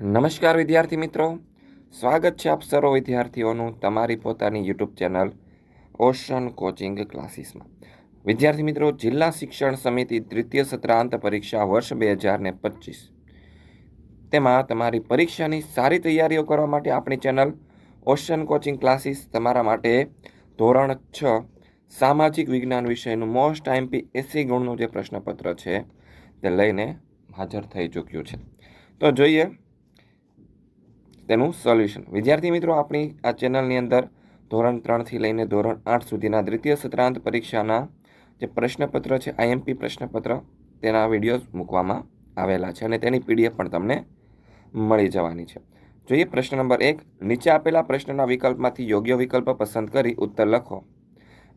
નમસ્કાર વિદ્યાર્થી મિત્રો. સ્વાગત છે આપ સર્વ વિદ્યાર્થીઓનું તમારી પોતાની યુટ્યુબ ચેનલ ઓશન કોચિંગ ક્લાસીસમાં. વિદ્યાર્થી મિત્રો, જિલ્લા શિક્ષણ સમિતિ દ્વિતીય સત્રાંત પરીક્ષા વર્ષ બે હજાર ને પચીસ. તેમાં તમારી પરીક્ષાની સારી તૈયારીઓ કરવા માટે આપણી ચેનલ ઓશન કોચિંગ ક્લાસીસ તમારા માટે ધોરણ છ, સામાજિક વિજ્ઞાન વિષયનું મોસ્ટ ટાઈમપી એસી ગુણનું જે પ્રશ્નપત્ર છે, તે લઈને હાજર થઈ ચૂક્યું છે. તો જોઈએ તેનું સોલ્યુશન. વિદ્યાર્થી મિત્રો, આપણી આ ચેનલની અંદર ધોરણ ત્રણથી લઈને ધોરણ આઠ સુધીના દ્વિતીય સત્રાંત પરીક્ષાના જે પ્રશ્નપત્ર છે આઈએમપી પ્રશ્નપત્ર, તેના વિડીયોઝ મૂકવામાં આવેલા છે અને તેની પીડીએફ પણ તમને મળી જવાની છે. જોઈએ પ્રશ્ન નંબર એક, નીચે આપેલા પ્રશ્નના વિકલ્પમાંથી યોગ્ય વિકલ્પ પસંદ કરી ઉત્તર લખો.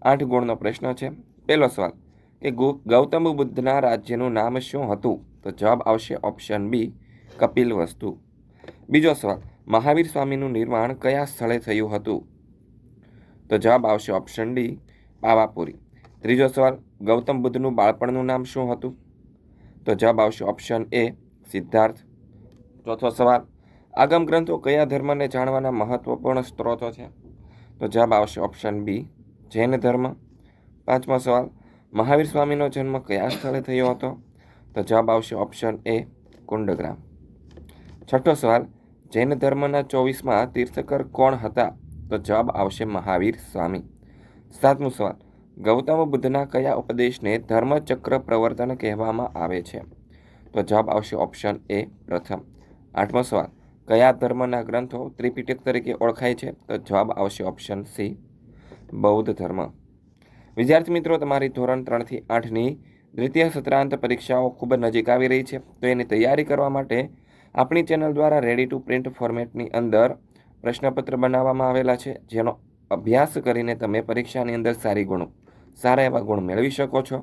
આઠ ગુણનો પ્રશ્ન છે. પહેલો સવાલ, કે ગૌતમ બુદ્ધના રાજ્યનું નામ શું હતું? તો જવાબ આવશે ઓપ્શન બી, કપિલ વસ્તુ. બીજો સવાલ મહાવીર સ્વામીનું નિર્માણ કયા સ્થળે થયું હતું? તો જવાબ આવશે ઓપ્શન ડી પાવાપુરી ત્રીજો સવાલ, ગૌતમ બુદ્ધનું બાળપણનું નામ શું હતું? તો જવાબ આવશે ઓપ્શન એ સિદ્ધાર્થ. ચોથો સવાલ, આગમ ગ્રંથો કયા ધર્મને જાણવાના મહત્વપૂર્ણ સ્ત્રોતો છે? તો જવાબ આવશે ઓપ્શન બી જૈન ધર્મ. પાંચમો સવાલ, મહાવીર સ્વામીનો જન્મ કયા સ્થળે થયો હતો? તો જવાબ આવશે ઓપ્શન એ કુંડગ્રામ. છઠ્ઠો સવાલ જૈન ધર્મના ચોવીસમાં તીર્થકર કોણ હતા? તો જવાબ આવશે મહાવીર સ્વામી. સાતમું સવાલ. ગૌતમ બુદ્ધના કયા ઉપદેશને ધર્મચક્ર પ્રવર્તન કહેવામાં આવે છે? તો જવાબ આવશે ઓપ્શન એ પ્રથમ. આઠમો સવાલ. કયા ધર્મના ગ્રંથો ત્રિપિટક તરીકે ઓળખાય છે? તો જવાબ આવશે ઓપ્શન સી. બૌદ્ધ ધર્મ. વિદ્યાર્થી મિત્રો, તમારી ધોરણ ત્રણથી આઠની દ્વિતીય સત્રાંત પરીક્ષાઓ ખૂબ નજીક આવી રહી છે. તો એની તૈયારી કરવા માટે આપણી ચેનલ દ્વારા રેડી ટુ પ્રિન્ટ ફોર્મેટની અંદર પ્રશ્નપત્ર બનાવવામાં આવેલા છે, જેનો અભ્યાસ કરીને તમે પરીક્ષાની અંદર સારી ગુણ, સારા એવા ગુણ મેળવી શકો છો.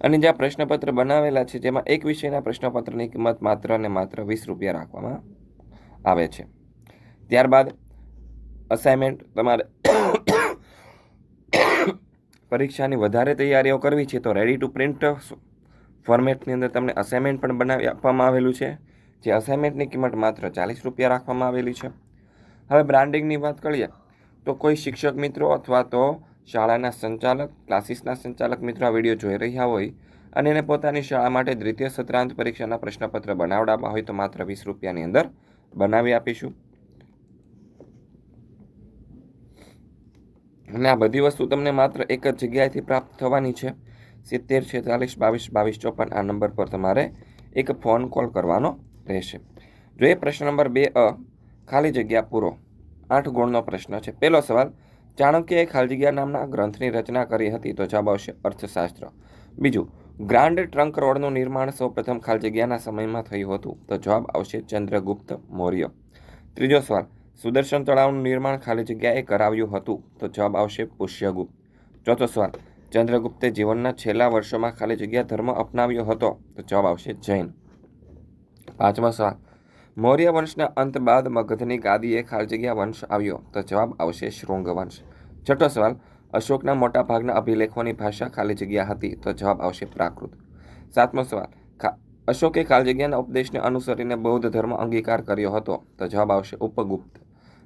અને જે પ્રશ્નપત્ર બનાવેલા છે, જેમાં એક વિષયના પ્રશ્નપત્રની કિંમત માત્ર ને માત્ર વીસ રૂપિયા રાખવામાં આવે છે. ત્યારબાદ અસાઇનમેન્ટ તમારે પરીક્ષાની વધારે તૈયારીઓ કરવી છે, તો રેડી ટુ પ્રિન્ટ ફોર્મેટની અંદર તમને અસાઇનમેન્ટ પણ બનાવી આપવામાં આવેલું છે, જે અસાઇનમેન્ટની કિંમત માત્ર ચાલીસ રૂપિયા રાખવામાં આવેલી છે. હવે બ્રાન્ડિંગની વાત કરીએ, તો કોઈ શિક્ષક મિત્રો અથવા તો શાળાના સંચાલક ક્લાસીસના સંચાલક મિત્રો આ વીડિયો જોઈ રહ્યા હોય અને એને પોતાની શાળા માટે દ્વિતીય સત્રાંત પરીક્ષાના પ્રશ્નપત્ર બનાવડાવવા હોય તો માત્ર વીસ રૂપિયાની અંદર બનાવી આપીશું. અને આ બધી વસ્તુ તમને માત્ર એક જ જગ્યાએથી પ્રાપ્ત થવાની છે. સિત્તેર, છેતાલીસ, બાવીસ બાવીસ, ચોપન આ નંબર પર તમારે એક ફોન કોલ કરવાનો રહેશે. જોઈએ પ્રશ્ન નંબર બે અ, ખાલી જગ્યા પૂરો, આઠ ગુણનો પ્રશ્ન છે. પહેલો સવાલ, ચાણક્યએ ખાલી જગ્યા નામના ગ્રંથની રચના કરી હતી તો જવાબ આવશે અર્થશાસ્ત્ર. બીજું, ગ્રાન્ડ ટ્રંક રોડનું નિર્માણ સૌપ્રથમ ખાલી જગ્યાના સમયમાં થયું હતું તો જવાબ આવશે ચંદ્રગુપ્ત મૌર્ય. ત્રીજો સવાલ, સુદર્શન તળાવનું નિર્માણ ખાલી જગ્યાએ કરાવ્યું હતું તો જવાબ આવશે પુષ્યગુપ્ત. ચોથો સવાલ ચંદ્રગુપ્તે જીવનના છેલ્લા વર્ષોમાં ખાલી જગ્યા ધર્મ અપનાવ્યો હતો. તો જવાબ આવશે જૈન. પાંચમો સવાલ. મૌર્ય વંશના અંત બાદ મગધની ગાદીએ ખાલી જગ્યા વંશ આવ્યો. તો જવાબ આવશે શૃંગ વંશ. છઠ્ઠો સવાલ. અશોકના મોટા ભાગના અભિલેખોની ભાષા ખાલી જગ્યા હતી. તો જવાબ આવશે પ્રાકૃત. સાતમો સવાલ. અશોકે ખાલી જગ્યાના ઉપદેશને અનુસરીને બૌદ્ધ ધર્મ અંગીકાર કર્યો હતો. તો જવાબ આવશે ઉપગુપ્ત.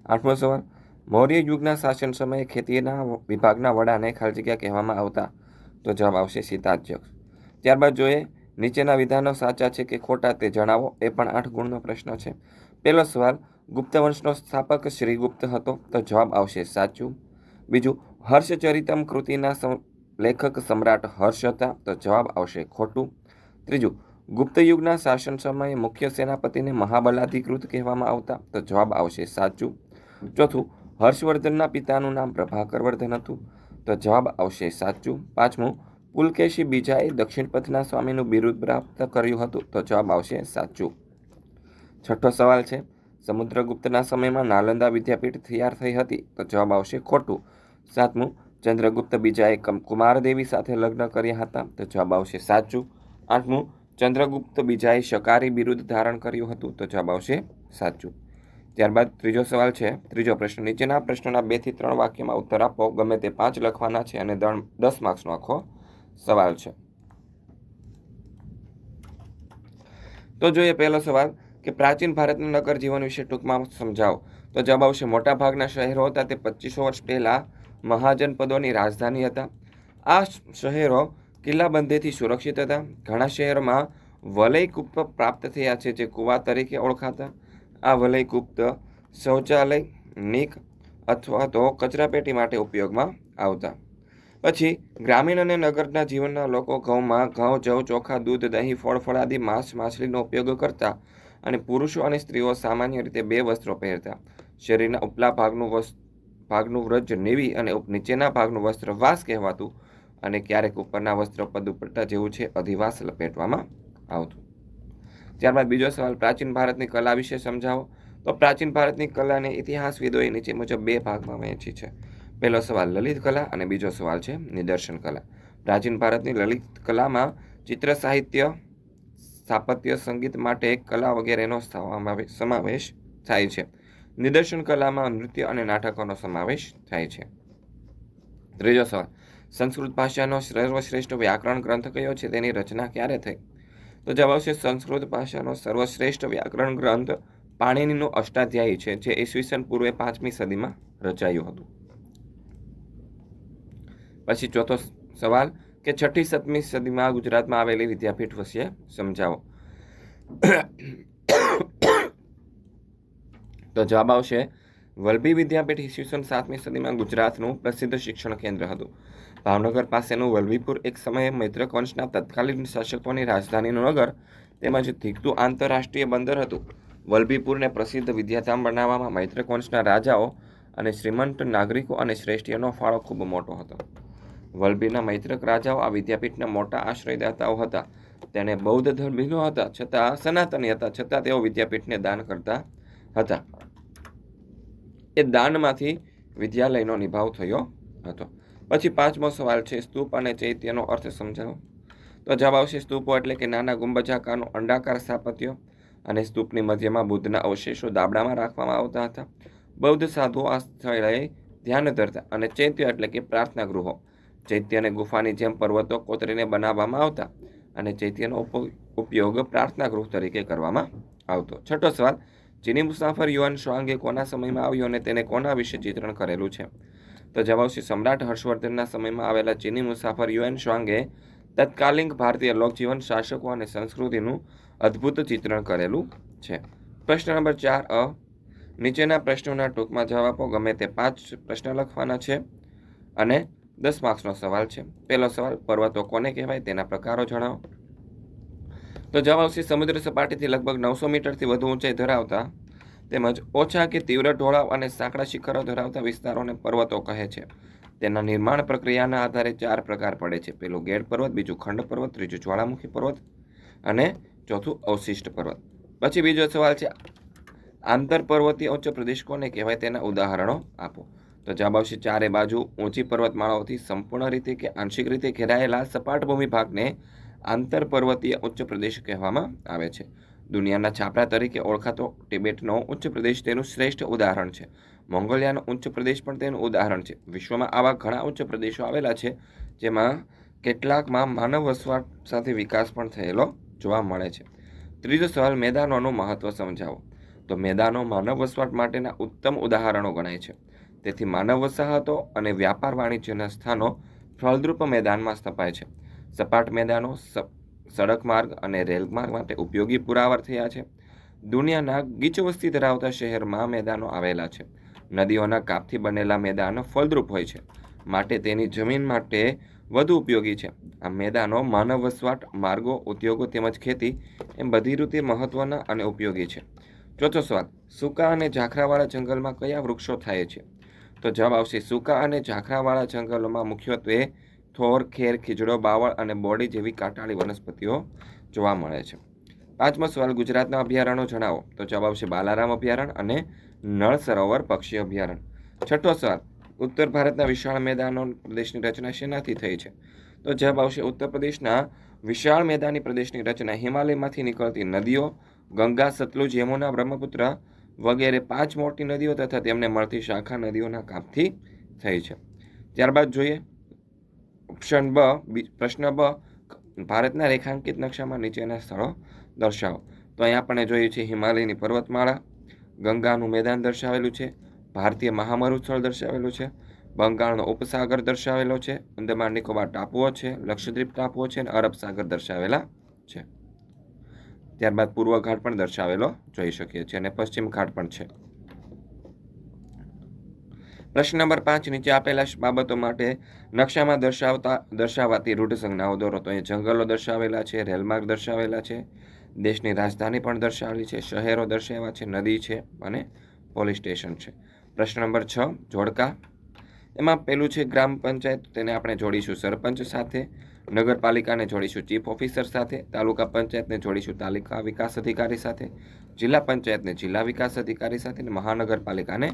આઠમો સવાલ. મૌર્ય યુગના શાસન સમયે ખેતીના વિભાગના વડાને ખાલી જગ્યા કહેવામાં આવતા તો જવાબ આવશે સીતાધ્યક્ષ ત્યારબાદ જોઈએ, નીચેના વિધાનો સાચા છે કે ખોટા તે જણાવો, એ પણ આઠ ગુણનો પ્રશ્ન છે. પહેલો સવાલ, ગુપ્ત વંશનો સ્થાપક શ્રીગુપ્ત હતો તો જવાબ આવશે સાચું. બીજું, હર્ષચરિતમ કૃતિના લેખક સમ્રાટ હર્ષ હતા તો જવાબ આવશે ખોટું. ત્રીજું, ગુપ્ત યુગના શાસન સમયે મુખ્ય સેનાપતિને મહાબલાધિકૃત કહેવામાં આવતા તો જવાબ આવશે સાચું. ચોથું હર્ષવર્ધનના પિતાનું નામ પ્રભાકર વર્ધન હતું. તો જવાબ આવશે સાચું. પાંચમું, પુલકેશી બીજાએ દક્ષિણપથના સ્વામીનું બિરુદ પ્રાપ્ત કર્યું હતું. તો જવાબ આવશે સાચું. છઠ્ઠો સવાલ છે. સમુદ્રગુપ્તના સમયમાં નાલંદા વિદ્યાપીઠ તૈયાર થઈ હતી. તો જવાબ આવશે ખોટું. સાતમું, ચંદ્રગુપ્ત બીજાએ કમ- કુમારદેવી સાથે લગ્ન કર્યા હતા. તો જવાબ આવશે સાચું. આઠમું, ચંદ્રગુપ્ત બીજાએ શકારી બિરુદ ધારણ કર્યું હતું. તો જવાબ આવશે સાચું. ત્યારબાદ ત્રીજો સવાલ છે. ત્રીજો પ્રશ્ન, નીચેના પ્રશ્નના બેથી ત્રણ વાક્યમાં ઉત્તર આપો. ગમે તે પાંચ લખવાના છે અને દસ માર્ક્સનો આખો સવાલ છે. તો જોઈએ પહેલો સવાલ, કે પ્રાચીન ભારતનું નગર જીવન વિશે ટૂંકમાં સમજાવો. તો જવાબ આવશે મોટાભાગના શહેરો હતા તે પચીસો વર્ષ પહેલાં મહાજનપદોની રાજધાની હતા. આ શહેરો કિલ્લાબંધીથી સુરક્ષિત હતા. ઘણા શહેરોમાં વલય કૂપ પ્રાપ્ત થયા છે, જે કુવા તરીકે ઓળખાતા. આ વલયગુપ્ત શૌચાલય, નીક અથવા તો કચરાપેટી માટે ઉપયોગમાં આવતા. પછી, ગ્રામીણ અને નગરના જીવનના લોકો ઘઉંમાં ઘઉં, જવ, ચોખા, દૂધ, દહીં, ફળ ફળાદી માંસ, માછલીનો ઉપયોગ કરતા અને પુરુષો અને સ્ત્રીઓ સામાન્ય રીતે બે વસ્ત્રો પહેરતા. શરીરના ઉપલા ભાગનું વસ્ત્ર ભાગનું વ્રજ નેવી અને ઉપ- નીચેના ભાગનું વસ્ત્ર વાસ કહેવાતું અને ક્યારેક ઉપરના વસ્ત્ર પદ ઉપરટા જેવું છે અધિવાસ લપેટવામાં આવતું. ત્યારબાદ બીજો સવાલ, પ્રાચીન ભારતની કલા વિશે સમજાવો. તો પ્રાચીન ભારતની કલાને ઇતિહાસવિદોએ નીચે મુજબ બે ભાગમાં વહેંચી છે. પહેલો સવાલ, લલિત કલા અને બીજો સવાલ છે, નિદર્શન કલા. પ્રાચીન ભારતની લલિત કલામાં ચિત્ર, સાહિત્ય, સ્થાપત્ય, સંગીત માટે કલા વગેરેનો સમાવે- સમાવેશ થાય છે. નિદર્શન કલામાં નૃત્ય અને નાટકોનો સમાવેશ થાય છે. ત્રીજો સવાલ, સંસ્કૃત ભાષાનો સર્વશ્રેષ્ઠ વ્યાકરણ ગ્રંથ કયો છે? તેની રચના ક્યારે થઈ? તો જવાબ છે સંસ્કૃત ભાષાનો સર્વશ્રેષ્ઠ વ્યાકરણ ગ્રંથ પાણીનીનું અષ્ટાધ્યાયી છે, જે ઈસવીસન પૂર્વે પાંચમી સદીમાં રચાયું હતું. પછી ચોથો સવાલ કે છઠ્ઠી સતમી સદીમાં ગુજરાતમાં આવેલી વિદ્યાપીઠ વિશે સમજાવો. તો જવાબ આવશે, વલભી વિદ્યાપીઠ ઈસવીસન સાતમી સદીમાં ગુજરાતનું પ્રસિદ્ધ શિક્ષણ કેન્દ્ર હતું. ભાવનગર પાસેનું વલભીપુર એક સમયે મૈત્રક વંશના તત્કાલીન શાસકોની રાજધાનીનું નગર તેમજ ધીકતું આંતરરાષ્ટ્રીય બંદર હતું. વલભીપુરને પ્રસિદ્ધ વિદ્યાધામ બનાવવામાં મૈત્રકવંશના રાજાઓ અને શ્રીમંત નાગરિકો અને શ્રેષ્ઠીઓનો ફાળો ખૂબ મોટો હતો. વલભીના મૈત્રક રાજાઓ આ વિદ્યાપીઠના મોટા આશ્રયદાતાઓ હતા. તેણે બૌદ્ધ ધર્મીનો હતા છતાં સનાતની હતા છતાં તેઓ વિદ્યાપીઠને દાન કરતા હતા. એ દાનમાંથી વિદ્યાલયનો નિભાવ થયો હતો. પછી પાંચમો સવાલ છે, સ્તૂપ અને ચૈત્યનો અર્થ સમજાવો. તો જવાબ આવશે સ્તૂપો એટલે કે નાના ગુંબજાકારનું અંડાકાર સ્થાપત્ય અને સ્તૂપની મધ્યમાં બુદ્ધના અવશેષો દાબડામાં રાખવામાં આવતા હતા. બૌદ્ધ સાધુઓ આ સ્થળે ધ્યાન ધરતા અને ચૈત્ય એટલે કે પ્રાર્થના ગૃહો. ચૈત્યને ગુફાની જેમ પર્વતો કોતરીને બનાવવામાં આવતા અને ચૈત્યનો ઉપ- ઉપયોગ પ્રાર્થના ગૃહ તરીકે કરવામાં આવતો. છઠ્ઠો સવાલ, ચીની મુસાફર યુવાન શ્વાંગે કોના સમયમાં આવ્યો અને તેને કોના વિશે ચિત્રણ કરેલું છે? તો જવાબ છે સમ્રાટ હર્ષવર્ધનના સમયમાં આવેલા ચીની મુસાફર યુએન શ્વાંગે તત્કાલીન ભારતીય લોકજીવન શાસકો અને સંસ્કૃતિનું અદ્ભુત ચિત્રણ કરેલું છે. પ્રશ્ન નંબર ચાર, અ. નીચેના પ્રશ્નોના ટૂંકમાં જવાબ આપો. ગમે તે પાંચ પ્રશ્ન લખવાના છે અને દસ માર્ક્સનો સવાલ છે. પહેલો સવાલ, પર્વતો કોને કહેવાય તેના પ્રકારો જણાવો. તો જવાબ આવશે, સમુદ્ર સપાટીથી લગભગ નવસો મીટરથી વધુ ઊંચાઈ ધરાવતા તેમજ ઓછા કે તીવ્ર ઢોળાવ અને સાંકડા શિખરો ધરાવતા વિસ્તારોને પર્વતો કહે છે. તેના નિર્માણ પ્રક્રિયાના આધારે ચાર પ્રકાર પડે છે. પેલું ગેડ પર્વત, બીજું ખંડ પર્વત, ત્રીજું જ્વાળામુખી પર્વત અને ચોથું અવશિષ્ટ પર્વત. પછી બીજો સવાલ છે, આંતર પર્વતીય ઉચ્ચ પ્રદેશ કોને કહેવાય તેના ઉદાહરણો આપો. તો જવાબ આવશે, ચારે બાજુ ઊંચી પર્વતમાળાઓથી સંપૂર્ણ રીતે કે આંશિક રીતે ઘેરાયેલા સપાટ ભૂમિ ભાગને આંતર પર્વતીય ઉચ્ચ પ્રદેશ કહેવામાં આવે છે. દુનિયાના છાપરા તરીકે ઓળખાતો ટિબેટનો ઉચ્ચ પ્રદેશ તેનું શ્રેષ્ઠ ઉદાહરણ છે. મોંગોલિયાનો ઉચ્ચ પ્રદેશ પણ તેનું ઉદાહરણ છે. વિશ્વમાં આવા ઘણા ઉચ્ચ પ્રદેશો આવેલા છે, જેમાં કેટલાકમાં માનવ વસવાટ સાથે વિકાસ પણ થયેલો જોવા મળે છે. ત્રીજો સવાલ મેદાનોનું મહત્ત્વ સમજાવો. તો મેદાનો માનવ વસવાટ માટેના ઉત્તમ ઉદાહરણો ગણાય છે. તેથી માનવ વસાહતો અને વ્યાપાર વાણિજ્યના સ્થાનો ફળદ્રુપ મેદાનમાં સ્થપાય છે. સપાટ મેદાનો સડક માર્ગ અને રેલ માર્ગ માટે ઉપયોગી પુરાવાર થયા છે. દુનિયાના ગીચ વસ્તી ધરાવતા શહેરમાં મેદાનો આવેલા છે. નદીઓના કાપથી બનેલા મેદાનો ફળદ્રુપ હોય છે, માટે તેની જમીન માટે વધુ ઉપયોગી છે. આ મેદાનો માનવ વસવાટ, માર્ગો, ઉદ્યોગો તેમજ ખેતી એમ બધી રીતે મહત્ત્વના અને ઉપયોગી છે. ચોથો સવાલ, સૂકા અને ઝાખરાવાળા જંગલમાં કયા વૃક્ષો થાય છે? તો જવાબ આવશે, સૂકા અને ઝાખરાવાળા જંગલોમાં મુખ્યત્વે થોર, ખેર, ખીજડો, બાવળ અને બોડી જેવી કાંટાળી વનસ્પતિઓ જોવા મળે છે. પાંચમો સવાલ, ગુજરાતના અભયારણ્યો જણાવો. તો જવાબ આવશે બાલારામ અભયારણ્ય અને નળ સરોવર પક્ષી અભયારણ્ય. છઠ્ઠો સવાલ, ઉત્તર ભારતના વિશાળ મેદાનો પ્રદેશની રચના શેનાથી થઈ છે? તો જવાબ આવશે ઉત્તર પ્રદેશના વિશાળ મેદાની પ્રદેશની રચના. હિમાલયમાંથી નીકળતી નદીઓ, ગંગા, સતલુજ, યમુના, બ્રહ્મપુત્ર વગેરે પાંચ મોટી નદીઓ તથા તેમને મળતી શાખા નદીઓના કાપથી થઈ છે. ત્યારબાદ જોઈએ ઓપ્શન બ પ્રશ્ન બ ભારતના રેખાંકિત નકશામાં નીચેના સ્થળો દર્શાવો. તો અહીંયા અહીં આપણે જોઈએ છે હિમાલયની પર્વતમાળા, ગંગાનું મેદાન દર્શાવેલું છે, ભારતીય મહામરુસ્થળ દર્શાવેલું છે, બંગાળનો ઉપસાગર દર્શાવેલો છે, અંદમાન નિકોબાર ટાપુઓ છે, લક્ષદ્વીપ ટાપુઓ છે અને અરબ સાગર દર્શાવેલા છે. ત્યારબાદ પૂર્વ ઘાટ પણ દર્શાવેલો જોઈ શકીએ છીએ અને પશ્ચિમ ઘાટ પણ છે. પ્રશ્ન નંબર પાંચ, નીચે આપેલા બાબતો માટે નકશામાં દર્શાવતા દર્શાવાતી રૂટ સંજ્ઞાઓ દોરો. તો અહીં જંગલો દર્શાવેલા છે, રેલમાર્ગ દર્શાવેલા છે, દેશની રાજધાની પણ દર્શાવેલી છે, શહેરો દર્શાવ્યા છે, નદી છે અને પોલીસ સ્ટેશન છે. પ્રશ્ન નંબર છ, જોડકા. એમાં પેલું છે ગ્રામ પંચાયત, તેને આપણે જોડીશું સરપંચ સાથે, નગરપાલિકાને જોડીશું ચીફ ઓફિસર સાથે, તાલુકા પંચાયતને જોડીશું તાલુકા વિકાસ અધિકારી સાથે, જિલ્લા પંચાયતને જિલ્લા વિકાસ અધિકારી સાથે અને મહાનગરપાલિકાને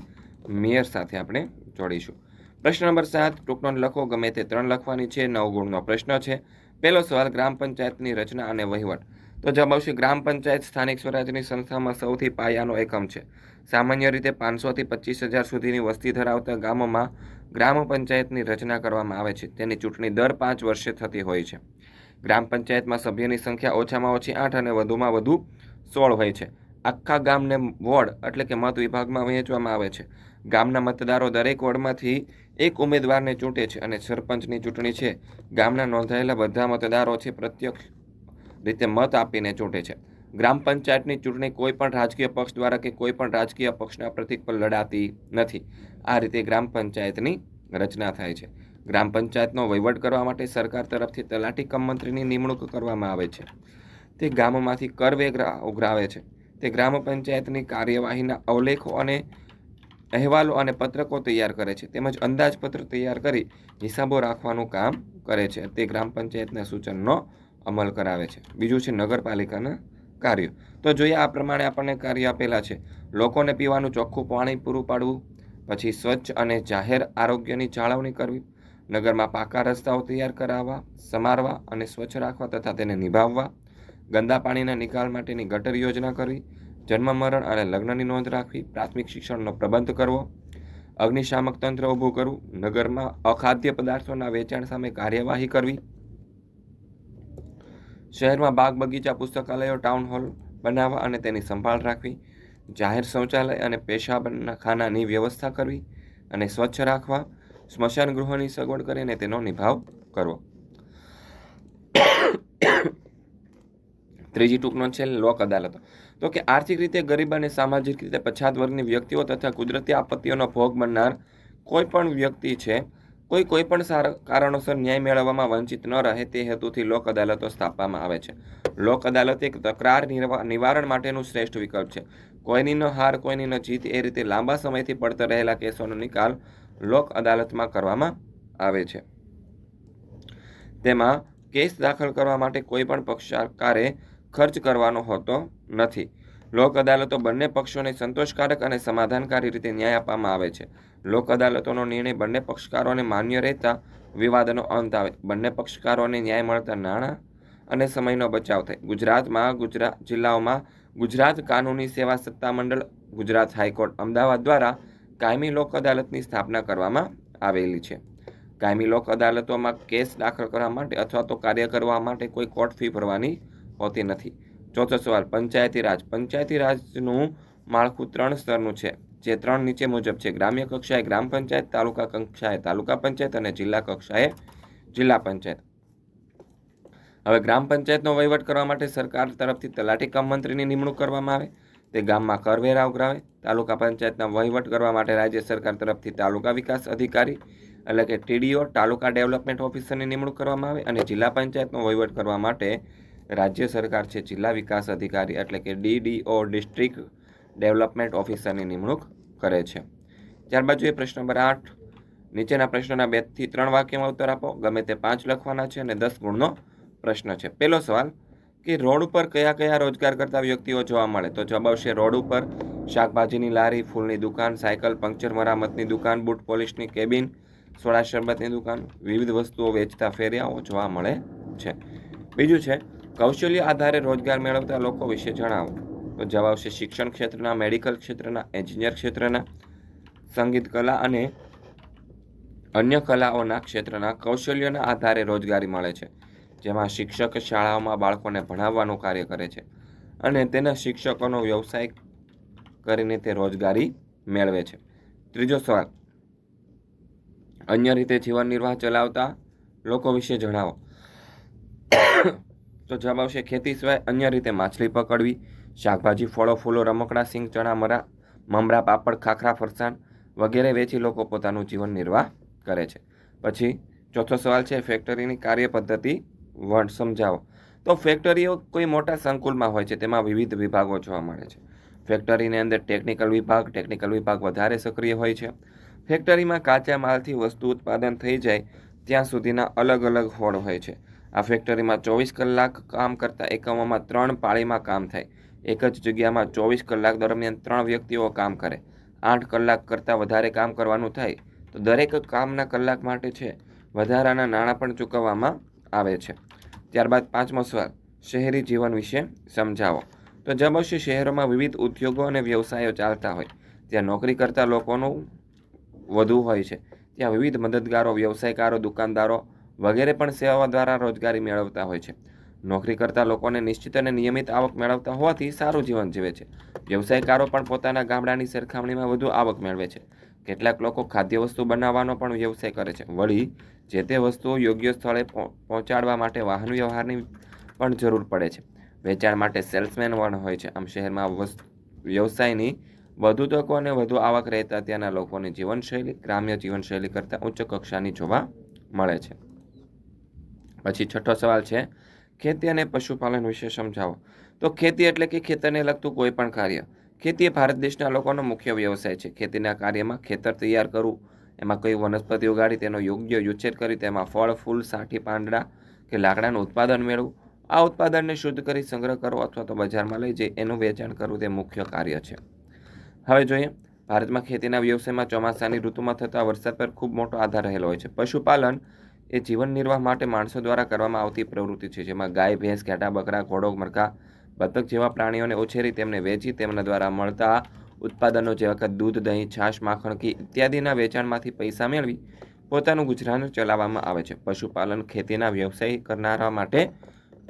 મેયર સાથે આપણે જોડીશું. પ્રશ્ન નંબર સાત, ટૂંકનો લખો, ગમે તે ત્રણ લખવાની છે, નવ ગુણનો પ્રશ્ન છે. પહેલો સવાલ, ગ્રામ પંચાયતની રચના અને વહીવટ. તો જવાબ આવશે, ગ્રામ પંચાયત સ્થાનિક સ્વરાજ્યની સંસ્થામાં સૌથી પાયાનો એકમ છે. સામાન્ય રીતે પાંચસોથી પચીસ હજાર સુધીની વસ્તી ધરાવતા ગામોમાં ગ્રામ પંચાયતની રચના કરવામાં આવે છે. તેની ચૂંટણી દર પાંચ વર્ષે થતી હોય છે. ગ્રામ પંચાયતમાં સભ્યની સંખ્યા ઓછામાં ઓછી આઠ અને વધુમાં વધુ સોળ હોય છે. આખા ગામને વોર્ડ એટલે કે મત વિભાગમાં વહેંચવામાં આવે છે. ગામના મતદારો દરેક વોર્ડમાંથી એક ઉમેદવારને ચૂંટે છે અને સરપંચની ચૂંટણી છે. ગામના નોંધાયેલા બધા મતદારો છે પ્રત્યક્ષ રીતે મત આપીને ચૂંટે છે. ગ્રામ પંચાયતની ચૂંટણી કોઈ પણ રાજકીય પક્ષ દ્વારા કે કોઈ પણ રાજકીય પક્ષના પ્રતિક પર લડાતી નથી. આ રીતે ગ્રામ પંચાયતની રચના થાય છે. ગ્રામ પંચાયતનો વહીવટ કરવા માટે સરકાર તરફથી તલાટી કમ મંત્રીની નિમણૂક કરવામાં આવે છે. તે ગામોમાંથી કર વેગરા ઉઘરાવે છે. તે ગ્રામ પંચાયતની કાર્યવાહીના અવલેખો અને અહેવાલો અને પત્રકો તૈયાર કરે છે. તેમજ અંદાજપત્ર તૈયાર કરી હિસાબો રાખવાનું કામ કરે છે. તે ગ્રામ પંચાયતના સૂચનનો અમલ કરાવે છે. બીજું છે નગરપાલિકાના કાર્યો. તો જોઈએ આ પ્રમાણે આપણને કાર્ય આપેલા છે. લોકોને પીવાનું ચોખ્ખું પાણી પૂરું પાડવું, પછી સ્વચ્છ અને જાહેર આરોગ્યની જાળવણી કરવી, નગરમાં પાકા રસ્તાઓ તૈયાર કરાવવા, સમારવા અને સ્વચ્છ રાખવા તથા તેને નિભાવવા, ગંદા પાણીના નિકાલ માટેની ગટર યોજના કરવી જન્મ મરણ અને લગ્નની નોંધ રાખવી, પ્રાથમિક શિક્ષણનો પ્રબંધ કરવો, અગ્નિશામક તંત્ર ઊભું કરવું, નગરમાં અખાદ્ય પદાર્થોના વેચાણ સામે કાર્યવાહી કરવી, શહેરમાં બાગ બગીચા, પુસ્તકાલયો ટાઉન હોલ બનાવવા અને તેની સંભાળ રાખવી, જાહેર શૌચાલય અને પેશાબના ખાનાની વ્યવસ્થા કરવી અને સ્વચ્છ રાખવા, સ્મશાન ગૃહોની સગવડ કરી અને તેનો નિભાવ કરવો. ત્રીજી ટૂંકનો છે લોક અદાલતો. તો કે આર્થિક રીતે ગરીબ અને સામાજિક રીતે પછાત વર્ગની વ્યક્તિઓ તથા કુદરતી આપત્તિઓનો ભોગ બનનાર કોઈ પણ વ્યક્તિ છે, કોઈ કોઈ પણ સારા કારણોસર ન્યાય મેળવવામાં વંચિત ન રહે તે હેતુથી લોક અદાલતો સ્થાપવામાં આવે છે. લોક અદાલત એક તકરાર નિવારણ માટેનું શ્રેષ્ઠ વિકલ્પ છે. કોઈની ન હાર, કોઈની ન જીત એ રીતે લાંબા સમયથી પડતર રહેલા કેસોનો નિકાલ લોક અદાલતમાં કરવામાં આવે છે. તેમાં કેસ દાખલ કરવા માટે કોઈ પણ પક્ષકારે ખર્ચ કરવાનો હોતો નથી. લોક અદાલતો બંને પક્ષોને સંતોષકારક અને સમાધાનકારી રીતે ન્યાય આપવામાં આવે છે. લોક અદાલતોનો નિર્ણય બંને પક્ષકારોને માન્ય રહેતા વિવાદનો અંત આવે. બંને પક્ષકારોને ન્યાય મળતા નાણાં અને સમયનો બચાવ થાય. ગુજરાતમાં ગુજરાત જિલ્લાઓમાં ગુજરાત કાનૂની સેવા સત્તામંડળ ગુજરાત હાઈકોર્ટ, અમદાવાદ દ્વારા કાયમી લોક અદાલતની સ્થાપના કરવામાં આવેલી છે. કાયમી લોક અદાલતોમાં કેસ દાખલ કરવા માટે અથવા તો કાર્ય કરવા માટે કોઈ કોર્ટ ફી ભરવાની હોતી નથી. ચોથો સવાલ, પંચાયતી રાજ. પંચાયતી રાજનું માળખું ત્રણ સ્તરનું છે. જે ત્રણ નીચે મુજબ છે. ગ્રામ્ય કક્ષાએ ગ્રામ પંચાયત, તાલુકા કક્ષાએ તાલુકા પંચાયત અને જિલ્લા કક્ષાએ જિલ્લા પંચાયત. હવે ગ્રામ પંચાયતનો વહીવટ કરવા માટે સરકાર તરફથી તલાટી કમ મંત્રીની નિમણૂક કરવામાં આવે. તે ગામમાં કરવેરા ઉઘરાવે. તાલુકા પંચાયતના વહીવટ કરવા માટે રાજ્ય સરકાર તરફથી તાલુકા વિકાસ અધિકારી એટલે કે ટીડીઓ તાલુકા ડેવલપમેન્ટ ઓફિસરની નિમણૂક કરવામાં આવે અને જિલ્લા પંચાયતનો વહીવટ કરવા માટે રાજ્ય સરકાર છે જિલ્લા વિકાસ અધિકારી એટલે કે ડીડીઓ ડિસ્ટ્રિક્ટ ડેવલપમેન્ટ ઓફિસરની નિમણૂક કરે છે. ત્યારબાદ જોઈએ પ્રશ્ન નંબર આઠ. નીચેના પ્રશ્નોના બેથી ત્રણ વાક્યમાં ઉત્તર આપો. ગમે તે પાંચ લખવાના છે અને દસ ગુણનો પ્રશ્ન છે. પહેલો સવાલ, કે રોડ ઉપર કયા કયા રોજગાર કરતા વ્યક્તિઓ જોવા મળે? તો જવાબ આવશે રોડ ઉપર. શાકભાજીની લારી, ફૂલની દુકાન, સાયકલ, પંક્ચર મરામતની દુકાન, બૂટ પોલિશની કેબિન, સોડા શરબતની દુકાન, વિવિધ વસ્તુઓ વેચતા ફેરિયાઓ જોવા મળે છે. બીજું છે કૌશલ્ય આધારે રોજગાર મેળવતા લોકો વિશે જણાવો. તો જવાબ છે શિક્ષણ ક્ષેત્રના, મેડિકલ ક્ષેત્રના, એન્જિનિયર ક્ષેત્રના, સંગીત કલા અને અન્ય કલાઓના ક્ષેત્રના કૌશલ્યોના આધારે રોજગારી મળે છે. જેમાં શિક્ષક શાળાઓમાં બાળકોને ભણાવવાનું કાર્ય કરે છે અને તેના શિક્ષકોનો વ્યવસાય કરીને તે રોજગારી મેળવે છે. ત્રીજો સવાલ. અન્ય રીતે જીવન નિર્વાહ ચલાવતા લોકો વિશે જણાવો. તો જવાબ આવશે ખેતી સિવાય અન્ય રીતે માછલી પકડવી, શાકભાજી, ફળો, ફૂલો, રમકડા, સિંગ, ચણા, મરા, મમરા, પાપડ, ખાખરા, ફરસાણ વગેરે વેચી લોકો પોતાનું જીવન નિર્વાહ કરે છે. પછી ચોથો સવાલ છે ફેક્ટરીની કાર્ય પદ્ધતિ વણ સમજાવો. તો ફેક્ટરીઓ કોઈ મોટા સંકુલમાં હોય છે, તેમાં વિવિધ વિભાગો જોવા મળે છે. ફેક્ટરીની અંદર ટેકનિકલ વિભાગ ટેકનિકલ વિભાગ વધારે સક્રિય હોય છે. ફેક્ટરીમાં કાચા માલથી વસ્તુ ઉત્પાદન થઈ જાય, ત્યાં સુધીના અલગ અલગ હોડ હોય છે. આ ફેક્ટરીમાં ચોવીસ કલાક કામ કરતા એકમોમાં ત્રણ પાળીમાં કામ થાય. એક જ જગ્યામાં ચોવીસ કલાક દરમિયાન ત્રણ વ્યક્તિઓ કામ કરે. આઠ કલાક કરતાં વધારે કામ કરવાનું થાય તો દરેક કામના કલાક માટે છે વધારાના નાણાં પણ ચૂકવવામાં આવે છે. ત્યારબાદ પાંચમો સવાલ, શહેરી જીવન વિશે સમજાવો. તો જવાબ શહેરોમાં વિવિધ ઉદ્યોગો અને વ્યવસાયો ચાલતા હોય, ત્યાં નોકરી કરતા લોકોનું વધુ હોય છે. ત્યાં વિવિધ મદદગારો, વ્યવસાયકારો, દુકાનદારો વગેરે પણ સેવાઓ દ્વારા રોજગારી મેળવતા હોય છે. નોકરી કરતા લોકોને નિશ્ચિત અને નિયમિત આવક મેળવતા હોવાથી સારું જીવન જીવે છે. વ્યવસાયકારો પણ પોતાના ગામડાની સરખામણીમાં વધુ આવક મેળવે છે. કેટલાક લોકો ખાદ્ય વસ્તુ બનાવવાનો પણ વ્યવસાય કરે છે. વળી, જે તે વસ્તુઓ યોગ્ય સ્થળે પહોંચાડવા માટે વાહન વ્યવહારની પણ જરૂર પડે છે. વેચાણ માટે સેલ્સમેન પણ હોય છે. આમ શહેરમાં વ્યવસાયની વધુ તકો અને વધુ આવક રહેતા ત્યાંના લોકોની જીવનશૈલી, ગ્રામ્ય જીવનશૈલી કરતાં ઉચ્ચ કક્ષાની જોવા મળે છે. પછી છઠ્ઠો સવાલ છે, ખેતી અને પશુપાલન વિશે સમજાવો. તો ખેતી એટલે કે ખેતરને લગતું કોઈ પણ કાર્ય. ખેતી એ ભારત દેશના લોકોનો મુખ્ય વ્યવસાય છે. ખેતીના કાર્યમાં ખેતર તૈયાર કરવું, એમાં કઈ વનસ્પતિ ઉગાડી તેનો યોગ્ય ઉછેર કરી, તેમાં ફળ, ફૂલ, સાઠી, પાંદડા કે લાકડાનું ઉત્પાદન મેળવવું આ ઉત્પાદનને શુદ્ધ કરી સંગ્રહ કરવો અથવા તો બજારમાં લઈ જઈ એનું વેચાણ કરવું તે મુખ્ય કાર્ય છે. હવે જોઈએ, ભારતમાં ખેતીના વ્યવસાયમાં ચોમાસાની ઋતુમાં થતા વરસાદ પર ખૂબ મોટો આધાર રહેલો હોય છે. પશુપાલન એ જીવન નિર્વાહ માટે માણસો દ્વારા કરવામાં આવતી પ્રવૃત્તિ છે, જેમાં ગાય, ભેંસ, ઘેટા, બકરા, ઘોડો, મરઘા, બતક જેવા પ્રાણીઓને ઉછેરી તેમને વેચી તેમના દ્વારા મળતા ઉત્પાદનો જેવા કે દૂધ, દહીં, છાશ, માખણ ઘી ઇત્યાદિના વેચાણમાંથી પૈસા મેળવી પોતાનું ગુજરાન ચલાવવામાં આવે છે. પશુપાલન, ખેતીના વ્યવસાય કરનારા માટે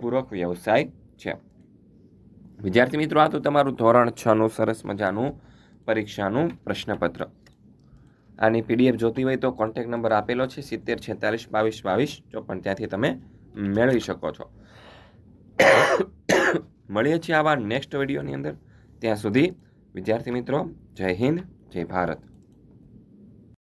પૂરક વ્યવસાય છે. વિદ્યાર્થી મિત્રો, આ તો તમારું ધોરણ છનું સરસ મજાનું પરીક્ષાનું પ્રશ્નપત્ર. આની પીડીએફ જોતી હોય તો કોન્ટેક્ટ નંબર આપેલો છે સિત્તેર, છેતાલીસ, બાવીસ બાવીસ, ચોપન. ત્યાંથી તમે મેળવી શકો છો. મળીએ છીએ આવા નેક્સ્ટ વિડીયોની અંદર. ત્યાં સુધી વિદ્યાર્થી મિત્રો, જય હિન્દ, જય ભારત.